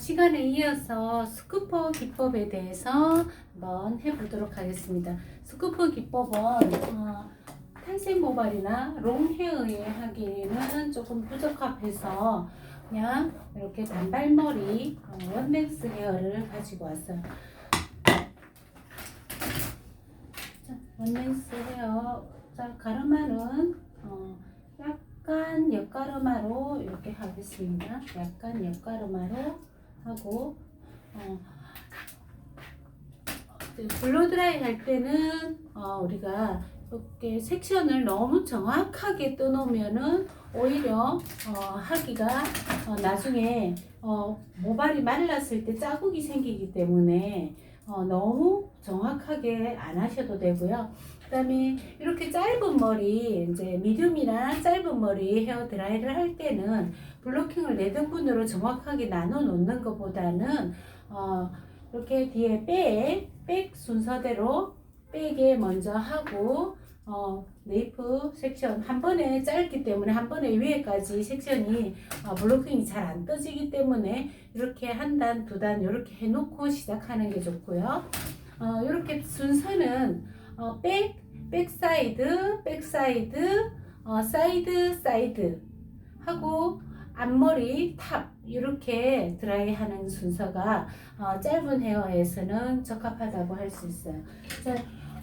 시간에 이어서 스쿠퍼 기법에 대해서 한번 해보도록 하겠습니다. 스쿠퍼 기법은 어, 탈색 모발이나 롱 헤어에 하기에는 조금 부적합해서 그냥 이렇게 단발머리 어, 원맥스 헤어를 가지고 왔어요. 자, 원맥스 헤어 자 가르마는 어, 약간 옆가르마로 이렇게 하겠습니다. 약간 옆가르마로 하고 어, 블로드라이 할 때는 어, 우리가 이렇게 섹션을 너무 정확하게 떠놓으면은 오히려 어, 하기가 어, 나중에 어, 모발이 말랐을 때 자국이 생기기 때문에 어, 너무 정확하게 안 하셔도 되고요. 그 다음에 이렇게 짧은 머리 이제 미디움이나 짧은 머리 헤어 드라이를 할 때는 블로킹을 네 등분으로 정확하게 나눠 놓는 것보다는 어, 이렇게 뒤에 백, 백 순서대로 백에 먼저 하고 어, 네이프 섹션 한 번에 짧기 때문에 한 번에 위에까지 섹션이 어, 블로킹이 잘 안 떠지기 때문에 이렇게 한 단, 두 단 이렇게 해놓고 시작하는 게 좋고요. 어, 이렇게 순서는 어, 백, 백사이드, 백사이드, 어, 사이드, 사이드 하고 앞머리, 탑 이렇게 드라이하는 순서가 어, 짧은 헤어에서는 적합하다고 할 수 있어요. 자,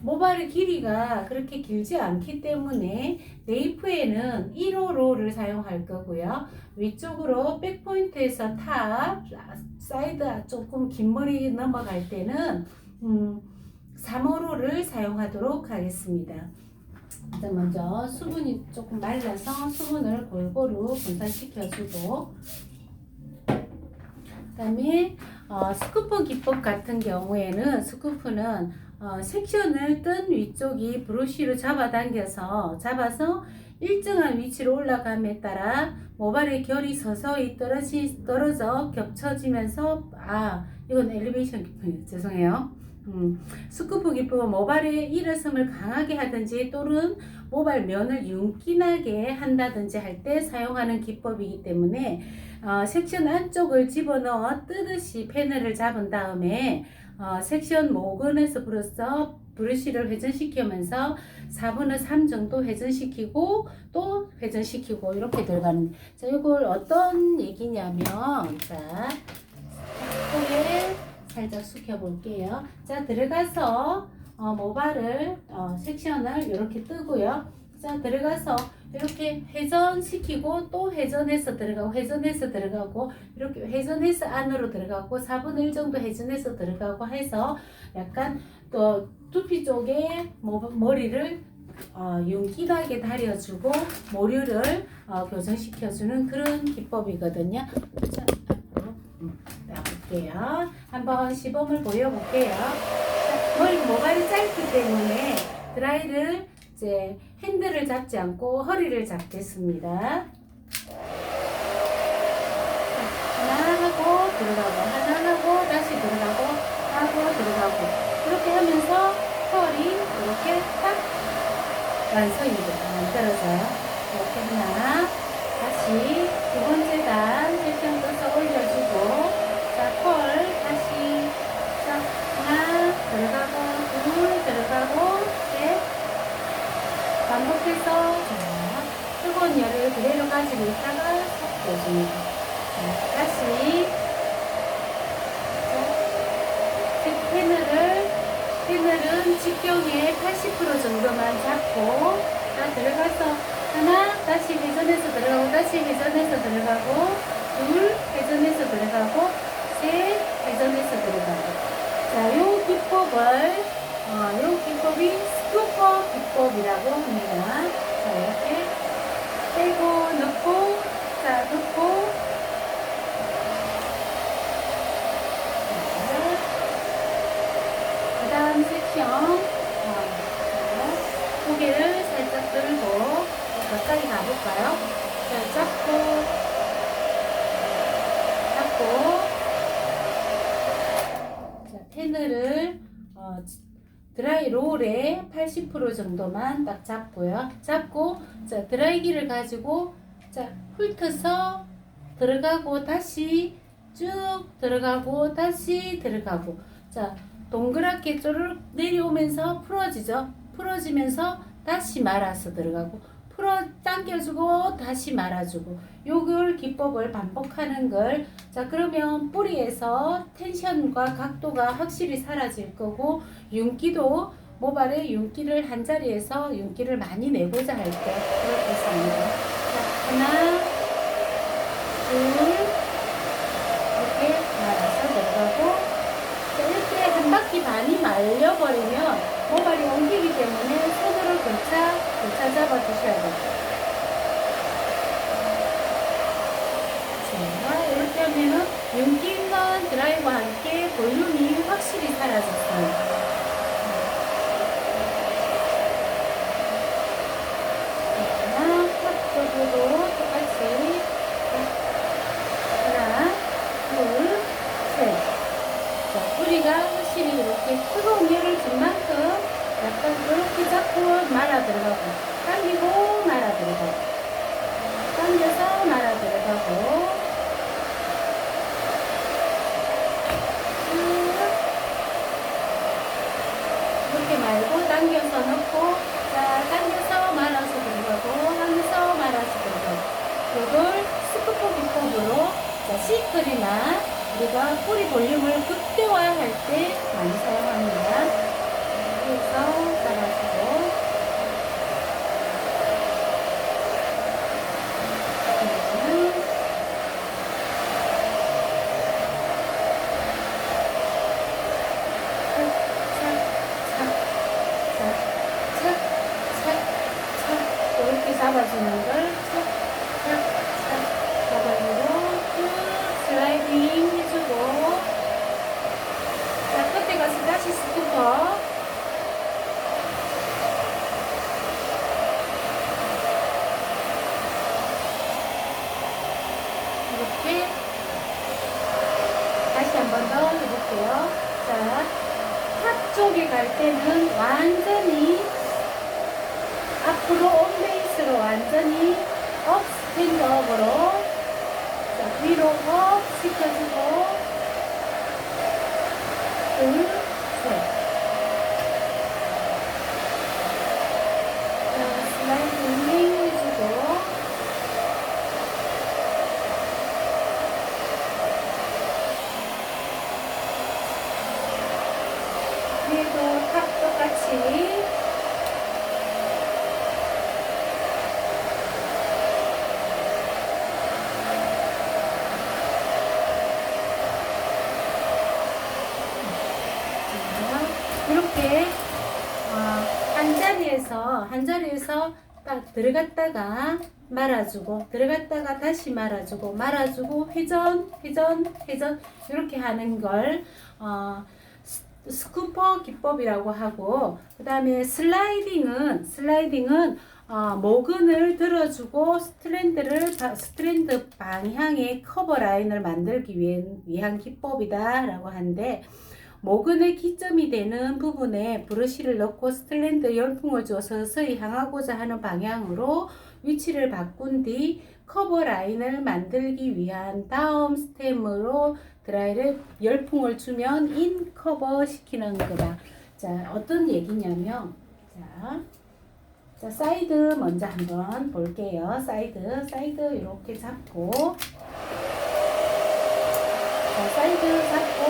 모발의 길이가 그렇게 길지 않기 때문에 네이프에는 1호로를 사용할 거고요. 위쪽으로 백포인트에서 탑, 사이드 조금 긴 머리 넘어갈 때는 음, 3호로를 사용하도록 하겠습니다. 일단 먼저 수분이 조금 말라서 수분을 골고루 분산시켜주고 그 다음에 어, 스쿠프 기법 같은 경우에는 스쿠프는 어, 섹션을 뜬 위쪽이 브러쉬로 잡아당겨서 잡아서 일정한 위치로 올라감에 따라 모발의 결이 서서히 떨어지, 떨어져 겹쳐지면서 아 이건 엘리베이션 기법이에요 죄송해요. 음, 스쿠프 기법은 모발의 일어섬을 강하게 하든지 또는 모발 면을 윤기나게 한다든지 할 때 사용하는 기법이기 때문에 어, 섹션 안쪽을 집어넣어 뜨듯이 패널을 잡은 다음에 어, 섹션 모근에서 불어서 브러쉬를 회전시키면서 4분의 3 정도 회전시키고 또 회전시키고 이렇게 들어가는 자 이걸 어떤 얘기냐면 자 코에 살짝 숙여 볼게요. 자 들어가서 어, 모발을 어, 섹션을 이렇게 뜨고요 자 들어가서 이렇게 회전시키고 또 회전해서 들어가고 회전해서 들어가고 이렇게 회전해서 안으로 들어가고 4분의 1 정도 회전해서 들어가고 해서 약간 또 두피 쪽에 모- 머리를 어, 윤기나게 다려주고 모류를 어, 교정시켜주는 그런 기법이거든요. 자, 앞으로 음, 나볼게요. 한번 시범을 보여볼게요. 자, 머리 모발이 짧기 때문에 드라이를 이제 핸들을 잡지 않고 허리를 잡겠습니다. 하나 하고 들어가고 하나 하고 다시 들어가고 하고 들어가고 이렇게 하면서 털이 이렇게 딱 완성이 만들어져요. 이렇게 하나 다시 두 번째 단 섹션 떠서 올려주고 자털 다시 자 하나 들어가고 둘 들어가고 셋 반복해서 자, 뜨거운 열을 그대로 가지고 있다가 섞어줍니다. 자, 다시 자, 패널을 패널은 직경에 80% 정도만 잡고 자 들어가서 하나 다시 회전해서 들어가고 다시 회전해서 들어가고 둘 회전해서 들어가고 셋 회전해서 들어가고 자요 기법을 어, 요 기법이 스쿠퍼 기법이라고 합니다. 자, 이렇게 빼고 넣고, 자, 넣고, 그 다음 섹션, 고개를 살짝 들고, 가까이 가볼까요? 자, 잡고, 자, 패널을, 어, 드라이 롤에 80% 정도만 딱 잡고요. 잡고 자 드라이기를 가지고 자 훑어서 들어가고 다시 쭉 들어가고 다시 들어가고. 자 동그랗게 쪼르륵 내려오면서 풀어지죠. 풀어지면서 다시 말아서 들어가고 풀어 당겨주고 다시 말아주고 요걸 기법을 반복하는 걸 자 그러면 뿌리에서 텐션과 각도가 확실히 사라질 거고 윤기도 모발의 윤기를 한 자리에서 윤기를 많이 내고자 할 때 그렇게 씁니다. 자 하나 둘 이렇게 말아서 자, 이렇게 한 바퀴 반이 말려버리면 모발이 옮기기 때문에 손으로 교차 교차 잡아 주셔야 돼요. 자, 이렇게 하면은 윤기와 드라이와 함께 볼륨이 확실히 사라졌어요. 하나, 탑쪽으로 똑같이 하나, 둘, 셋. 자, 뿌리가 확실히 이렇게 뜨거운 열을 준 만큼 약간 이렇게 잡고 말아 들어가고 당기고 말아 들어가고 당겨서 말아 들어가고 쭉 이렇게 말고 당겨서 넣고 자 당겨서 말아서 들어가고 당겨서 말아서 들어가고 이걸 스쿠프 기법으로 자 시크리나 우리가 뿌리 볼륨을 극대화할 때 많이 사용합니다. 그래서 따라주고 그러면 착착착착착착 이렇게 잡아주는 걸 착착착 잡아주고 쭉 슬라이딩 해주고 자 끝에 가서 다시 스쿠퍼 이렇게 다시 한 번 더 해볼게요. 자, 탑 쪽에 갈 때는 완전히 앞으로 온베이스로 완전히 업 스탠드업으로 자, 위로 업 시켜주고 둘, 셋. 자, 슬라이딩 해주고 위에도 탑 똑같이 자, 이렇게 어, 한 자리에서 한 자리에서 딱 들어갔다가 말아주고 들어갔다가 다시 말아주고 말아주고 회전 회전 회전 이렇게 하는 걸 어, 스- 스쿠퍼 기법이라고 하고 그 다음에 슬라이딩은 슬라이딩은 어, 모근을 들어주고 스트랜드를 바- 스트랜드 방향의 커버 라인을 만들기 위한 기법이다라고 하는데 모근의 기점이 되는 부분에 브러쉬를 넣고 스트랜드 열풍을 줘서 서서히 향하고자 하는 방향으로 위치를 바꾼 뒤 커버 라인을 만들기 위한 다음 스템으로 드라이를 열풍을 주면 인 커버 시키는 거다. 자, 어떤 얘기냐면, 자, 자, 사이드 먼저 한번 볼게요. 사이드, 사이드 이렇게 잡고, 자, 사이드 잡고,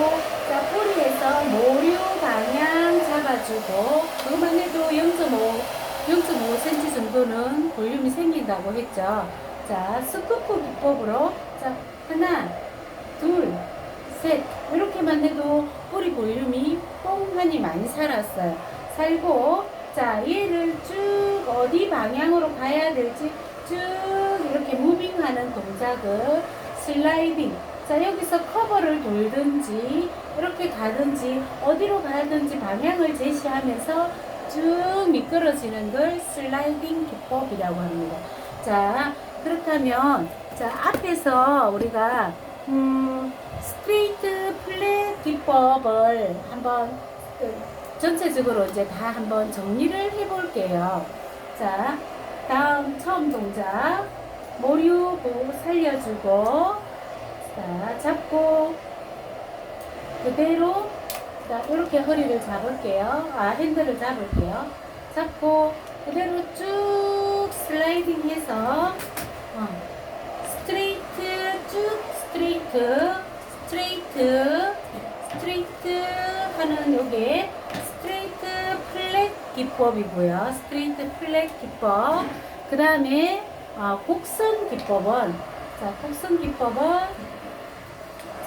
자, 뿌리 에서 모류 방향 잡아주고, 그것만 해도 0.5, 0.5cm 정도는 볼륨이 생긴다고 했죠. 자, 스쿠프 기법으로, 자, 하나, 둘, 셋. 이렇게만 해도 뿌리 볼륨이 뽕하니 많이 살았어요. 살고, 자, 얘를 쭉 어디 방향으로 가야 될지 쭉 이렇게 무빙하는 동작을 슬라이딩. 자, 여기서 커버를 돌든지, 이렇게 가든지, 어디로 가든지 방향을 제시하면서 쭉 미끄러지는 걸 슬라이딩 기법이라고 합니다. 자, 그렇다면, 자, 앞에서 우리가, 음, 스트레이트 플랫 기법을 한번 그, 전체적으로 이제 다 한번 정리를 해 볼게요. 자, 다음 처음 동작. 모류 보 살려주고, 자, 잡고 그대로 자, 이렇게 허리를 잡을게요. 아, 핸들을 잡을게요. 잡고 그대로 쭉 슬라이딩 해서 어, 스트레이트 쭉 스트레이트 스트레이트 스트레이트 하는 요게 스트레이트 플랫 기법이고요. 스트레이트 플랫 기법. 그 다음에 어, 곡선 기법은 자 곡선 기법은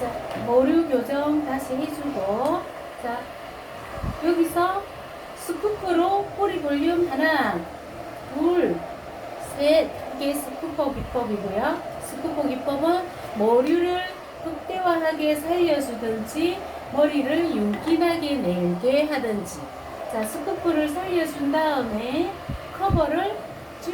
자 머리 교정 다시 해주고 자 여기서 스쿠프로 꼬리 볼륨 하나 둘 셋 이게 스쿠퍼 기법이고요. 스쿠퍼 기법은 머리를 극대화하게 살려주든지 머리를 윤기나게 내게 하든지 자 스쿠프를 살려준 다음에 커버를 쭉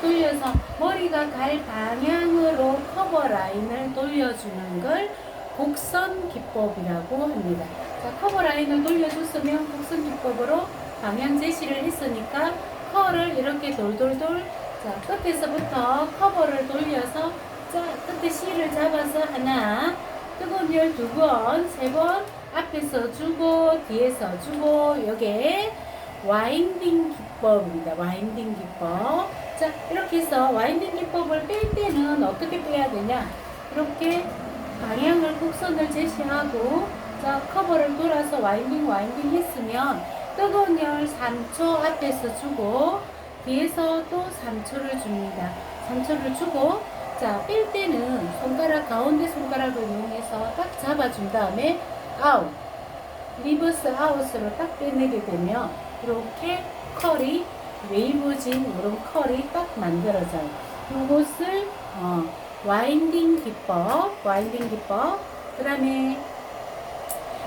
돌려서 머리가 갈 방향으로 커버 라인을 돌려주는 걸 곡선 기법이라고 합니다. 자, 커버 라인을 돌려줬으면 곡선 기법으로 방향 제시를 했으니까 커를 이렇게 돌돌돌 자, 끝에서부터 커버를 돌려서 자, 끝에 C를 잡아서 하나 뜨거운 열 두 번, 세 번 앞에서 주고 뒤에서 주고 요게 와인딩 기법입니다. 와인딩 기법. 자, 이렇게 해서 와인딩 기법을 뺄 때는 어떻게 빼야 되냐? 이렇게 방향을 곡선을 제시하고 자, 커버를 돌아서 와인딩 와인딩 했으면 뜨거운 열 3초 앞에서 주고 뒤에서 또 3초를 줍니다. 3초를 주고 자, 뺄 때는 손가락 가운데 손가락을 이용해서 딱 잡아준 다음에 아웃 리버스 아웃으로 딱 빼내게 되면 이렇게 컬이 웨이브진 이런 컬이 딱 만들어져요. 이것을 어, 와인딩 기법, 와인딩 기법, 그 다음에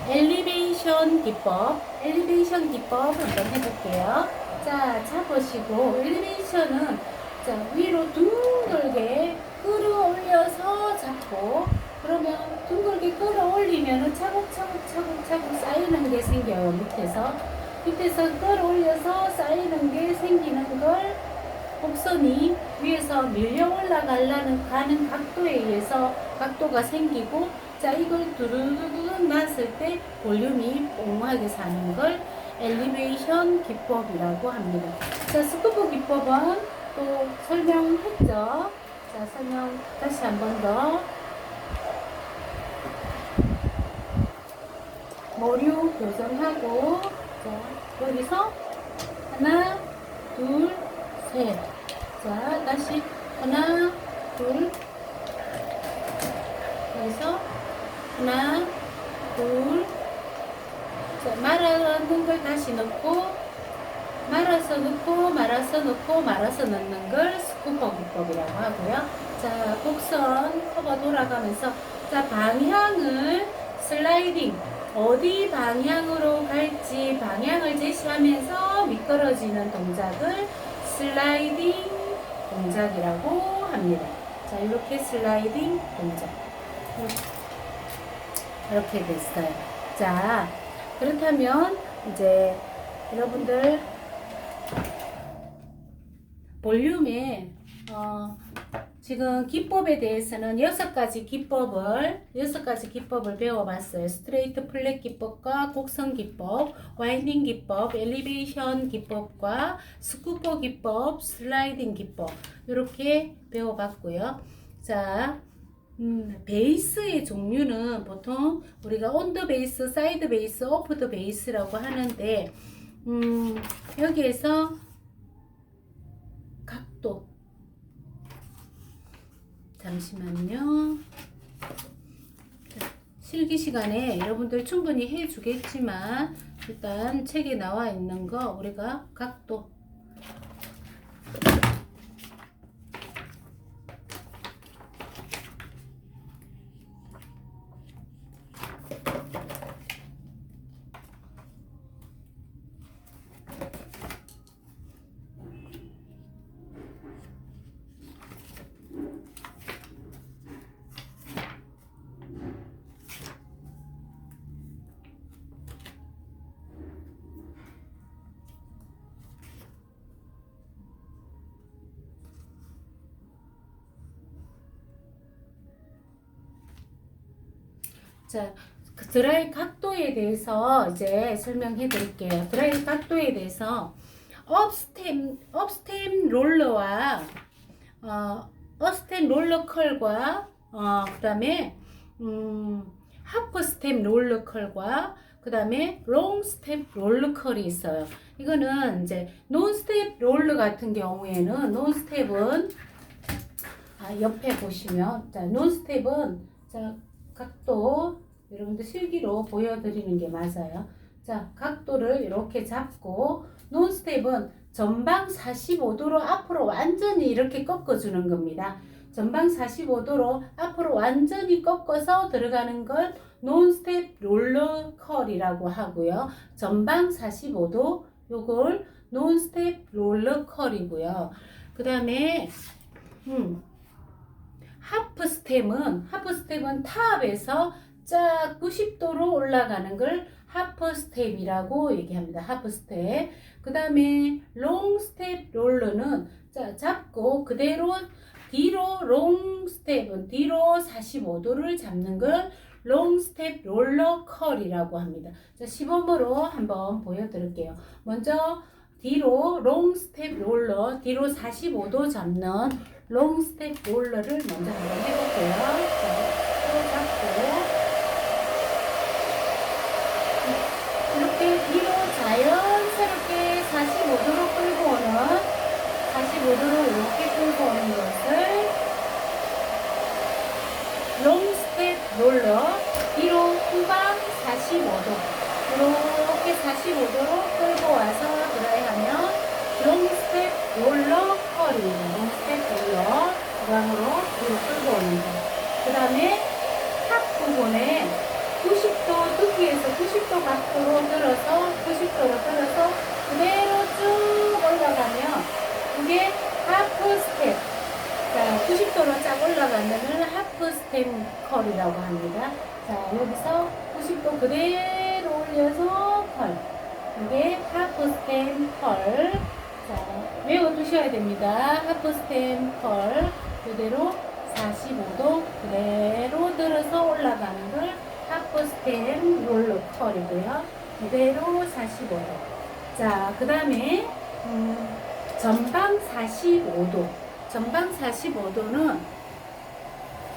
엘리베이션 기법, 엘리베이션 기법 한번 해볼게요. 자, 잡으시고 엘리베이션은 자 위로 둥글게 끌어올려서 잡고 그러면 둥글게 끌어올리면은 차곡차곡 차곡차곡 쌓이는 게 생겨요 밑에서. 밑에서 끌어올려서 쌓이는 게 생기는 걸 곡선이 위에서 밀려 올라가려는 가는 각도에 의해서 각도가 생기고 자 이걸 두루두루 놨을 때 볼륨이 뽕하게 사는 걸 엘리베이션 기법이라고 합니다. 자 스쿠버 기법은 또 설명했죠. 자 설명 다시 한 번 더. 머리 교정하고 자 여기서 하나 둘 셋. 자 다시 하나 둘 여기서 하나 둘 자, 말아놓은 걸 다시 넣고 말아서 넣고 말아서 넣고 말아서 넣는 걸 스쿠버 기법이라고 하고요. 자 곡선 커버 돌아가면서 자 방향을 슬라이딩 어디 방향으로 갈지 방향을 제시하면서 미끄러지는 동작을 슬라이딩 동작이라고 합니다. 자 이렇게 슬라이딩 동작 이렇게 됐어요. 자 그렇다면 이제 여러분들 볼륨에 어, 지금 기법에 대해서는 여섯 가지 기법을 여섯 가지 기법을 배워봤어요. 스트레이트 플랫 기법과 곡선 기법, 와인딩 기법, 엘리베이션 기법과 스쿠퍼 기법, 슬라이딩 기법 이렇게 배워봤고요. 자, 음, 베이스의 종류는 보통 우리가 온 더 베이스, 사이드 베이스, 오프 더 베이스라고 하는데 음, 여기에서 각도 잠시만요. 자, 실기 시간에 여러분들 충분히 해주겠지만 일단 책에 나와 있는 거 우리가 각도 자, 그 드라이 각도에 대해서 이제 설명해 드릴게요. 드라이 각도에 대해서 업스템, 업스템 롤러와 어, 업스템 롤러 컬과 어, 그 다음에 음, 하프 스텝 롤러 컬과 그 다음에 롱 스텝 롤러 컬이 있어요. 이거는 이제 논 스텝 롤러 같은 경우에는 논 스텝은 아, 옆에 보시면 자, 논 스텝은 자, 각도 여러분들 실기로 보여드리는 게 맞아요. 자, 각도를 이렇게 잡고 논 스텝은 전방 45도로 앞으로 완전히 이렇게 꺾어주는 겁니다. 전방 45도로 앞으로 완전히 꺾어서 들어가는 걸 논스텝 롤러 컬이라고 하고요. 전방 45도 요걸 논스텝 롤러 컬이고요. 그 다음에 음, 하프 스텝은 하프 스텝은 탑에서 쫙 90도로 올라가는 걸 하프 스텝이라고 얘기합니다. 하프 스텝. 그 다음에 롱 스텝 롤러는 자, 잡고 그대로 뒤로 롱 스텝은 뒤로 45도를 잡는 걸 롱 스텝 롤러 컬이라고 합니다. 자, 시범으로 한번 보여드릴게요. 먼저 뒤로 롱 스텝 롤러, 뒤로 45도 잡는 롱 스텝 롤러를 먼저 한번 해볼게요. 자, 이렇게 뒤로 자연스럽게 45도로 끌고 오는 45도로 이렇게 끌고 오는 것을 롱 스텝 롤러 뒤로 후방 45도 이렇게 45도로 끌고 와서 드라이하면 롱 스텝 롤러 스텝 후방으로 뒤로 끌고 오는 거. 그 다음에 탑 부분에 90도 두기에서 90도 각도로 들어서 90도로 들어서 그대로 쭉 올라가면 그게 하프 스텝. 자 90도로 쫙 올라가는 걸 하프 스텝 컬이라고 합니다. 자 여기서 90도 그대로 올려서 컬. 이게 하프 스텝 컬 자 외워두셔야 됩니다. 하프 스텝 컬 그대로 45도 그대로 들어서 올라가는 걸 하프 스템 롤러 컬이고요. 그대로 45도. 자, 그 다음에 음, 전방 45도. 전방 45도는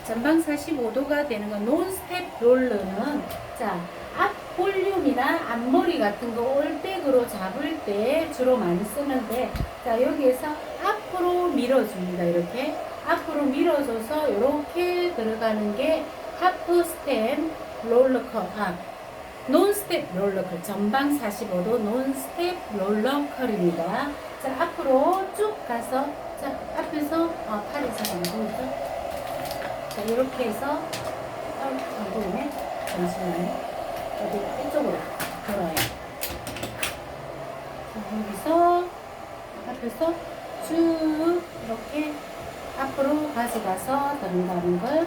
전방 45도가 되는 건 논스텝 롤러는 자, 앞 볼륨이나 앞머리 같은 거 올백으로 잡을 때 주로 많이 쓰는데 자, 여기에서 앞으로 밀어줍니다. 이렇게 앞으로 밀어줘서 이렇게 들어가는 게 하프 스텝 롤러컬, 아, 논스텝 롤러컬, 전방 45도 논스텝 롤러컬입니다. 자, 앞으로 쭉 가서, 자, 앞에서, 아, 잘안 보이죠? 자, 이렇게 해서, 아, 안 보이네? 잠시만요. 어디, 이쪽으로 돌아요. 자, 여기서, 앞에서 쭉, 이렇게 앞으로 가져가서 들어가는 걸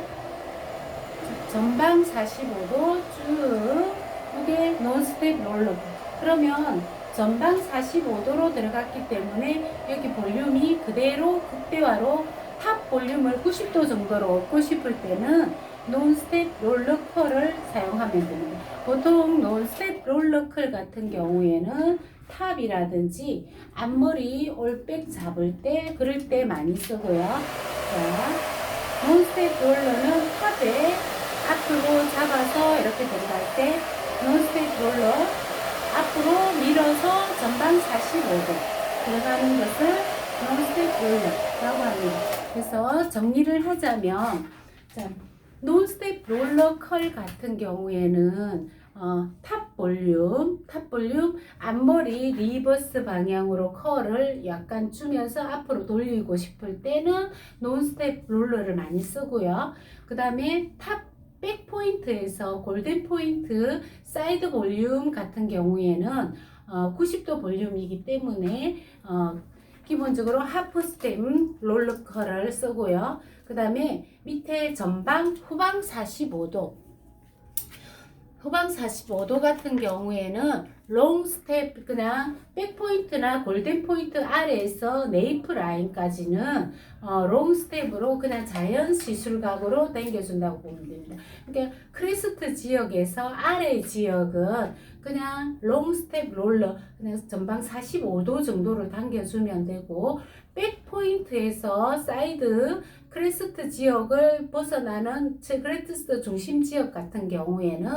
전방 45도 쭉 이게 논스텝 롤러 그러면 전방 45도로 들어갔기 때문에 여기 볼륨이 그대로 극대화로 탑 볼륨을 90도 정도로 얻고 싶을 때는 논스텝 롤러컬을 사용하면 됩니다. 보통 논스텝 롤러컬 같은 경우에는 탑이라든지 앞머리 올백 잡을 때 그럴 때 많이 쓰고요. 자, 논스텝 롤러는 탑에 앞으로 잡아서 이렇게 들어갈 때 논스텝 롤러 앞으로 밀어서 전방 45도 들어가는 것을 논스텝 롤러라고 합니다. 그래서 정리를 하자면 자, 논스텝 롤러 컬 같은 경우에는 어, 탑 볼륨, 탑 볼륨, 앞머리 리버스 방향으로 컬을 약간 주면서 앞으로 돌리고 싶을 때는 논스텝 롤러를 많이 쓰고요. 그 다음에 탑 백 포인트에서 골든 포인트 사이드 볼륨 같은 경우에는 어, 90도 볼륨이기 때문에 어, 기본적으로 하프 스템 롤러 컬을 쓰고요. 그 다음에 밑에 전방 후방 45도 후방 45도 같은 경우에는 롱 스텝 그냥 백 포인트나 골든 포인트 아래에서 네이프 라인까지는 어, 롱 스텝으로 그냥 자연 시술각으로 당겨준다고 보면 됩니다. 그러니까 크리스트 지역에서 아래 지역은 그냥 롱 스텝 롤러 그냥 전방 45도 정도를 당겨주면 되고 백 포인트에서 사이드 크레스트 지역을 벗어나는 크레스트 중심 지역 같은 경우에는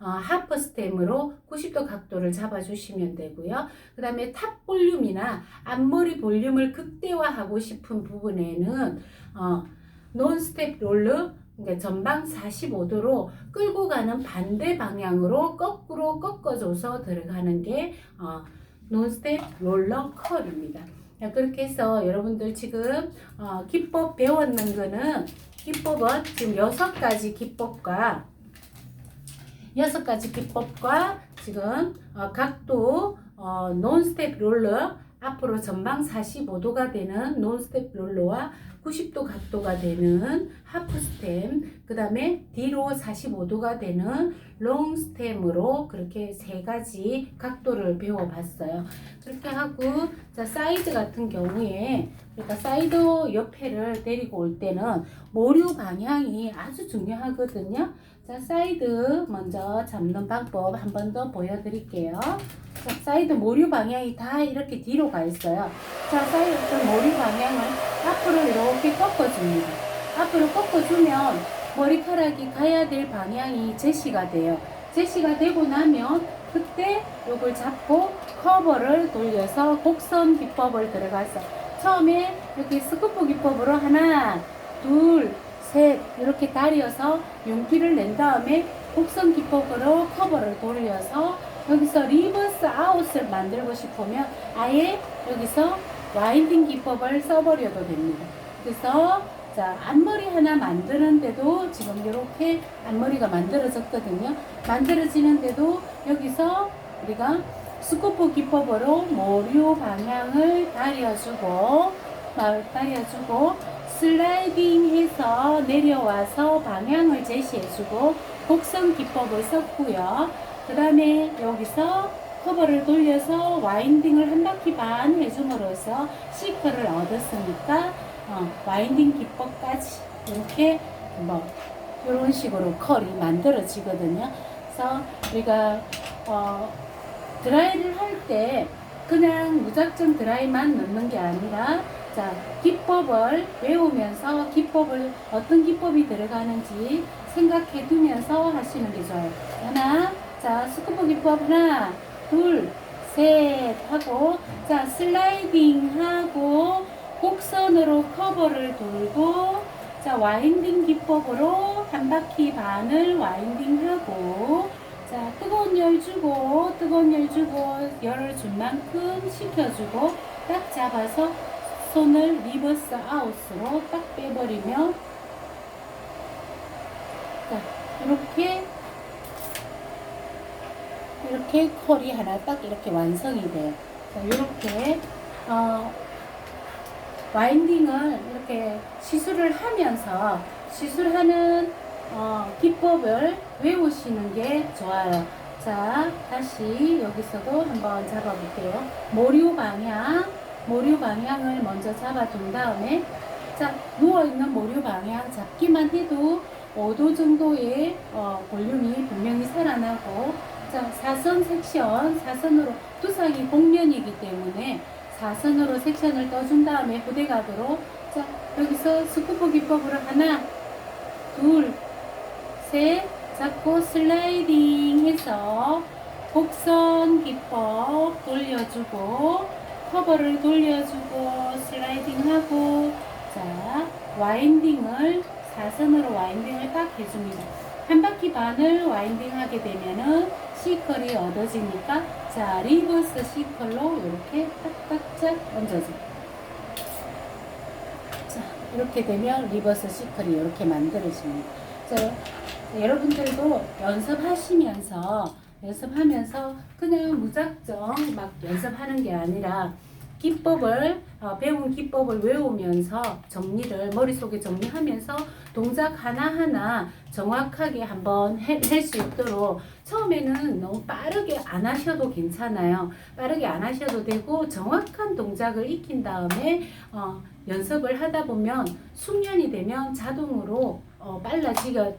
어, 하프 스템으로 90도 각도를 잡아주시면 되고요. 그 다음에 탑 볼륨이나 앞머리 볼륨을 극대화하고 싶은 부분에는 어, 논 스텝 롤러 그러니까 전방 45도로 끌고 가는 반대 방향으로 거꾸로 꺾어줘서 들어가는 게 어, 논스텝 롤러 컬입니다. 자, 그렇게 해서 여러분들 지금 어, 기법 배웠는 거는 기법은 지금 여섯 가지 기법과 여섯 가지 기법과 지금 어, 각도 어, 논스텝 롤러 앞으로 전방 45도가 되는 논스텝 롤러와 90도 각도가 되는 하프 스템, 그 다음에 뒤로 45도가 되는 롱 스템으로 그렇게 세 가지 각도를 배워봤어요. 그렇게 하고, 자, 사이드 같은 경우에, 그러니까 사이드 옆에를 데리고 올 때는 모류 방향이 아주 중요하거든요. 자, 사이드 먼저 잡는 방법 한 번 더 보여드릴게요. 자, 사이드 모류 방향이 다 이렇게 뒤로 가 있어요. 자, 사이드 모류 방향을 앞으로 이렇게 꺾어줍니다. 앞으로 꺾어주면 머리카락이 가야 될 방향이 제시가 돼요. 제시가 되고 나면 그때 요걸 잡고 커버를 돌려서 곡선 기법을 들어가서 처음에 이렇게 스쿠프 기법으로 하나, 둘, 셋 이렇게 다리어서 용기를 낸 다음에 곡선 기법으로 커버를 돌려서 여기서 리버스 아웃을 만들고 싶으면 아예 여기서 와인딩 기법을 써버려도 됩니다. 그래서 자 앞머리 하나 만드는데도 지금 이렇게 앞머리가 만들어졌거든요. 만들어지는데도 여기서 우리가 스코프 기법으로 모류 방향을 다려주고 다려주고 슬라이딩해서 내려와서 방향을 제시해주고 곡선 기법을 썼고요. 그 다음에 여기서 커버를 돌려서 와인딩을 한 바퀴 반 해줌으로써 시크를 얻었으니까 어, 와인딩 기법까지 이렇게 뭐 이런 식으로 컬이 만들어지거든요. 그래서 우리가 어, 드라이를 할 때 그냥 무작정 드라이만 넣는 게 아니라 자 기법을 외우면서 기법을 어떤 기법이 들어가는지 생각해 두면서 하시는 게 좋아요. 하나 자 스쿠버 기법 하나 둘 셋 하고 자 슬라이딩 하고 곡선으로 커버를 돌고 자 와인딩 기법으로 한 바퀴 반을 와인딩 하고 자 뜨거운 열 주고 뜨거운 열 주고 열을 준 만큼 식혀주고 딱 잡아서 손을 리버스 아웃으로 딱 빼버리면 자 이렇게 이렇게 컬이 하나 딱 이렇게 완성이 돼요. 자, 이렇게 어, 와인딩을 이렇게 시술을 하면서 시술하는 어, 기법을 외우시는 게 좋아요. 자, 다시 여기서도 한번 잡아볼게요. 모류 방향, 모류 방향을 먼저 잡아둔 다음에 자, 누워있는 모류 방향 잡기만 해도 5도 정도의 어, 볼륨이 분명히 살아나고 자, 사선 섹션, 사선으로 두상이 곡면이기 때문에 사선으로 섹션을 떠준 다음에 후대각으로 자, 여기서 스쿠프 기법으로 하나, 둘, 셋 잡고 슬라이딩 해서 곡선 기법 돌려주고 커버를 돌려주고 슬라이딩 하고 자 와인딩을 사선으로 와인딩을 딱 해줍니다. 한 바퀴 반을 와인딩 하게 되면은 시컬이 얻어지니까 자 리버스 시컬로 이렇게 딱딱짝 얹어줍니다. 자 이렇게 되면 리버스 시컬이 이렇게 만들어집니다. 자, 여러분들도 연습하시면서 연습하면서 그냥 무작정 막 연습하는 게 아니라 기법을 어, 배운 기법을 외우면서 정리를 머릿속에 정리하면서 동작 하나하나 정확하게 한번 할수 있도록 처음에는 너무 빠르게 안 하셔도 괜찮아요. 빠르게 안 하셔도 되고 정확한 동작을 익힌 다음에 어, 연습을 하다 보면 숙련이 되면 자동으로 어, 빨라지게 어,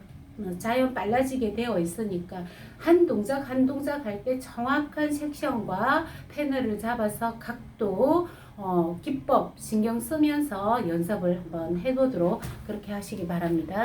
자연 빨라지게 되어 있으니까 한 동작 한 동작 할 때 정확한 섹션과 패널을 잡아서 각도 어, 기법 신경 쓰면서 연습을 한번 해보도록 그렇게 하시기 바랍니다.